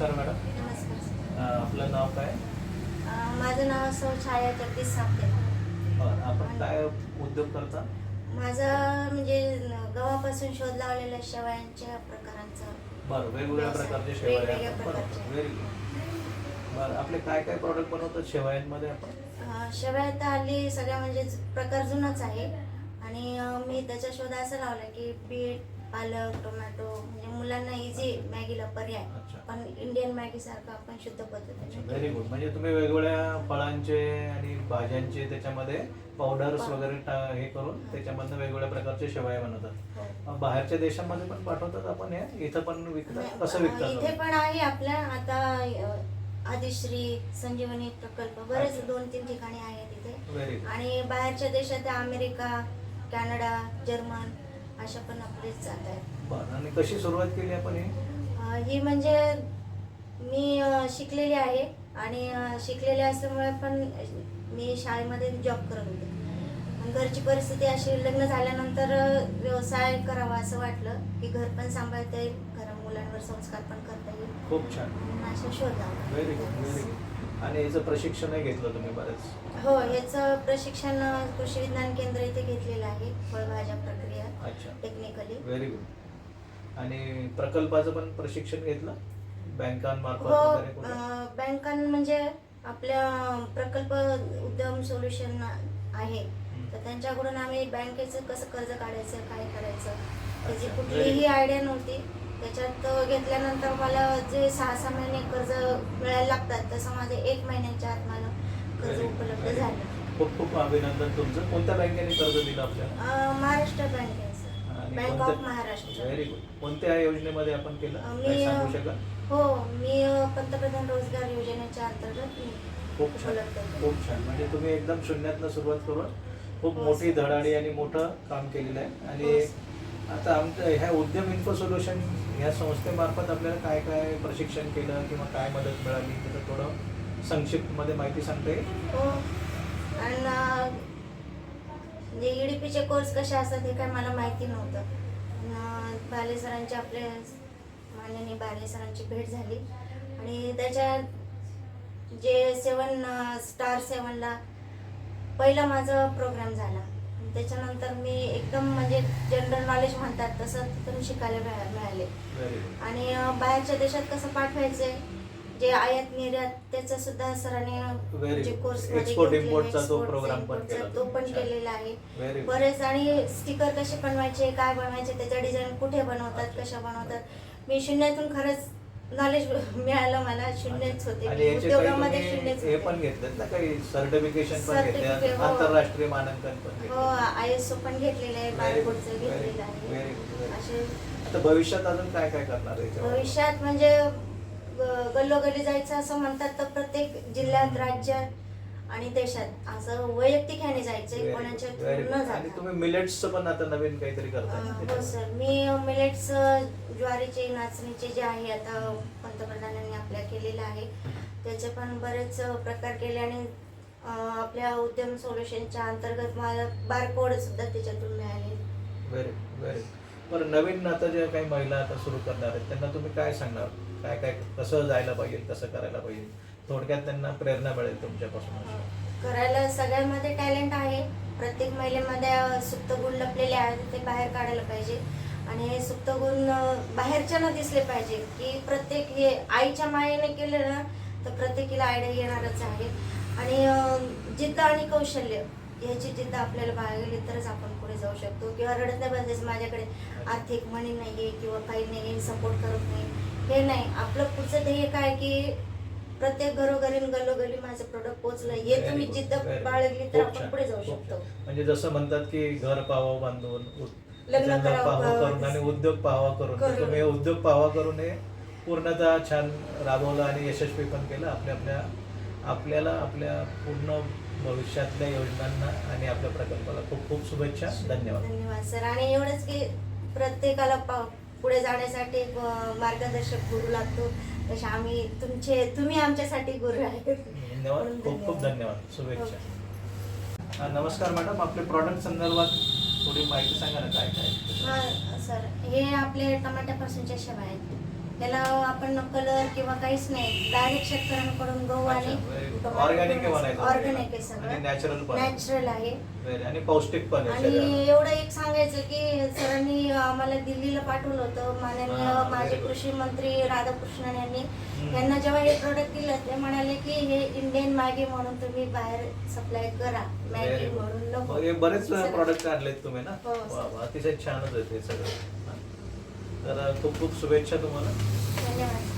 नमस्कार मॅडम. नमस्कार सर. अ, आपलं नाव काय? अं, माझं नाव सौ छाया जगदीश बरं, आपण काय उद्योग करता? माझं म्हणजे गव्हापासून शोध लावलेल्या शेवयांच्या प्रकारांचं बरं वेगवेगळ्या व्यवसाय. प्रकारचे शेवया. वेगवेगळ्या आपण प्रकारचे. बनवतो व्हेरी गुड बरं आपले काय काय प्रॉडक्ट बनवतात शेवयांमध्ये आपण? अं, शेवया तर हल्ली सगळ्या म्हणजे प्रकार जुनाच आहे. आणि अं, मी त्याचा शोध असा लावला की बीट पालक टोमॅटो म्हणजे मुलांना इझी मॅगीला पर्याय. अच्छा. पण इंडियन मॅगी सारखं आपण शुद्ध पद्धतीने व्हेरी गुड म्हणजे तुम्ही वेगवेगळ्या फळांचे आणि भाज्यांचे त्याच्यामध्ये पावडर्स वगैरे टा- हे करून त्याच्यामधनं वेगवेगळ्या प्रकारचे शेवया बनवतात. हो. अ, बाहेरच्या देशांमध्ये पण पाठवतात आपण हे? इथं पण विकतात? कसं नाही, इथे विकतात पण आहे आपल्या आता अं, आदिश्री संजीवनी प्रकल्प बरेच अच्छा. दोन तीन ठिकाणी आहेत इथे. आणि बाहेरच्या देशात अमेरिका कॅनडा जर्मन. अशा पण आपले जात आहेत. बरं आणि कशी सुरुवात केली आपण ही? अं, ही म्हणजे मी अं, शिकलेली आहे आणि अं, शिकलेली असल्यामुळे पण मी शाळेमध्ये जॉब करत होते. पण घरची परिस्थिती अशी लग्न झाल्यानंतर अं, व्यवसाय करावा असं वाटलं की घर पण सांभाळता येईल घर मुलांवर संस्कार पण करता येईल. खूप छान. म्हणून असं शोध व्हेरी गुड व्हेरी गुड आणि याचं प्रशिक्षणही घेतलं तुम्ही बरेच. हो याचं प्रशिक्षण अं, कृषी विज्ञान केंद्र इथे घेतलेलं आहे फळभाज्या प्रक्रिया अच्छा. टेक्निकली व्हेरी गुड आणि प्रकल्पाचं पण प्रशिक्षण घेतलं? बँकांमार्फत हो वगैरे कुठे? अं, बँकां म्हणजे आपल्या प्रकल्प उद्यम सोल्युशन आहे. तर त्यांच्याकडून आम्ही बँकेचं कसं कर्ज काढायचं काय करायचं त्याची अच्छा, कुठलीही आयडिया नव्हती. त्याच्यात घेतल्यानंतर मला जे सहा सहा महिने कर्ज मिळायला लागतात तसं माझे एक महिन्याच्या आत मला कर्ज उपलब्ध. झालं. खूप खूप अभिनंदन तुमचं. कोणत्या बँकेने कर्ज दिलं आपल्याला? अं, महाराष्ट्र बँक आहे सर. आणि बँक कोणत्या- ऑफ महाराष्ट्र. व्हेरी गुड कोणत्या योजनेमध्ये आपण केलं? अं, मी सांगू अं, शकाल? हो मी अं, पंतप्रधान रोजगार योजनेच्या अंतर्गत मी खूप छान. उपलब्ध. खूप छान. म्हणजे तुम्ही एकदम शून्यातनं सुरुवात करून खूप हो, मोठी सर. धडाडी आणि मोठं काम केलेलं आहे. हो, आणि सर. आता आमचं ह्या उद्यम इन्फो सोल्युशन या संस्थेमार्फत आपल्याला काय काय प्रशिक्षण केलं किंवा काय मदत मिळाली त्याचं थोडं संक्षिप्तमध्ये माहिती सांगता येईल. हो. आणि अं, ईडीपीचे कोर्स कसे असतात हे काय मला माहिती नव्हतं. बाले सरांची आपले माननीय बाले सरांची भेट झाली. आणि त्याच्या जे सेवन स्टार सेवनला पहिला माझा प्रोग्राम झाला. त्याच्यानंतर मी एकदम म्हणजे जनरल नॉलेज म्हणतात तसं तिथून शिकायला मिळा- मिळाले. आणि बाहेरच्या देशात कसं पाठवायचंय? जे आयात निर्यात त्याचा सुद्धा सरांनी जे good. कोर्स तो पण तो पण. केलेला आहे. बरेच आणि स्टिकर कसे बनवायचे काय बनवायचे त्याच्या डिझाईन कुठे बनवतात कशा बनवतात? मी शून्यातून खरंच नॉलेज मिळालं मला शून्यच होते आणि मी याचे काही उद्योगामध्ये तुम्ही शून्यच हे होते. पण घेतलेत ना काही सर्टिफिकेशन पण घेतले हो. आंतरराष्ट्रीय मानांकन पण हो घेतले आय एस ओ पण घेतलेलं आहे Very good, बारकोडचं very घेतलेलं good, आहे very good, very good. असे आता भविष्यात अजून काय काय करणार आहे याच्यावर? भविष्यात म्हणजे ग- गल्लोगल्ली जायचं असं म्हणतात तर प्रत्येक जिल्ह्यात राज्यात आणि देशात असं वैयक्तिक ह्याने जायचंय कोणाच्या very न. आणि जाता. तुम्ही मिलेट्सचं पण आता नवीन काहीतरी अं, हो? सर. मी मिलेट्स ज्वारीचे नाचणीचे जे आहे आता पंतप्रधानांनी आपल्या केलेलं आहे. त्याचे पण बरेच अं, प्रकार केले आणि अं, आपल्या उद्यम सोल्युशनच्या अंतर्गत मला बारकोड सुद्धा त्याच्यातून मिळाले. व्हेरी नवीन आता ज्या काही महिला आता सुरू करणार आहेत त्यांना तुम्ही काय सांगणार? काय काय कसं जायला पाहिजे कसं करायला पाहिजे? थोडक्यात त्यांना प्रेरणा मिळेल तुमच्यापासून. करायला सगळ्यामध्ये टॅलेंट आहे. प्रत्येक महिलेमध्ये सुप्त गुण लपलेले आहेत ते बाहेर काढायला पाहिजे. आणि हे सुप्त गुण बाहेरच्यानं दिसले पाहिजे की प्रत्येक हे आईच्या मायेने केलं ना तर प्रत्येकीला आयडिया येणारच आहे. आणि जिद्द आणि कौशल्य याची जिद्द आपल्याला बाळगली तरच आपण पुढे जाऊ शकतो. किंवा रडत नाही बसायचं माझ्याकडे आर्थिक मनी नाहीये किंवा काही नाही सपोर्ट करत नाही. हे नाही. आपलं पुढचं ध्येय काय की प्रत्येक घरोघरी गल्लोगल्ली माझं प्रोडक्ट पोहोचलं. हे तुम्ही जिद्द. बाळगली तर आपण पुढे जाऊ शकतो. म्हणजे जसं म्हणतात की घर पाहावं बांधून लग्न पाहावं. करून आणि उद्योग पाहावा करून. तुम्ही उद्योग पाहावा करून हे पूर्णतः छान राबवलं आणि यशस्वी पण केलं. आपल्या आपल्या आपल्याला आपल्या पूर्ण भविष्यातल्या योजनांना आणि आपल्या प्रकल्पाला खूप खूप शुभेच्छा. धन्यवाद. धन्यवाद सर. आणि एवढंच की प्रत्येकाला पुढे जाण्यासाठी एक मार्गदर्शक गुरु लागतो. तसे आम्ही तुमचे तुम्ही आमच्यासाठी गुरु आहेत. धन्यवाद. खूप खूप धन्यवाद. धन्यवाद. शुभेच्छा. नमस्कार मॅडम. आपले प्रॉडक्ट संदर्भात थोडी माहिती सांगा ना काय काय? सर. हे आपले टमाट्यापासूनच्या शेवा आहेत. त्याला आपण कलर किंवा काहीच नाही डायरेक्ट शेतकऱ्यांकडून गहू आणि ऑर्गॅनिक ऑर्गॅनिक आहे सगळं नॅचरल. नॅचरल आहे. आणि पौष्टिक पण आणि. एवढं एक सांगायचं की सरांनी आम्हाला दिल्लीला पाठवलं होतं माननीय माझे. कृषी मंत्री राधाकृष्णन यांनी. त्यांना जेव्हा हे प्रोडक्ट दिलं ते म्हणाले की हे इंडियन मॅगी म्हणून तुम्ही बाहेर सप्लाय करा मॅगी. म्हणून हे बरेच. प्रॉडक्ट आणलेत तुम्ही ना हो. अतिशय छानच आहे सगळं. तर खूप खूप शुभेच्छा तुम्हाला. धन्यवाद.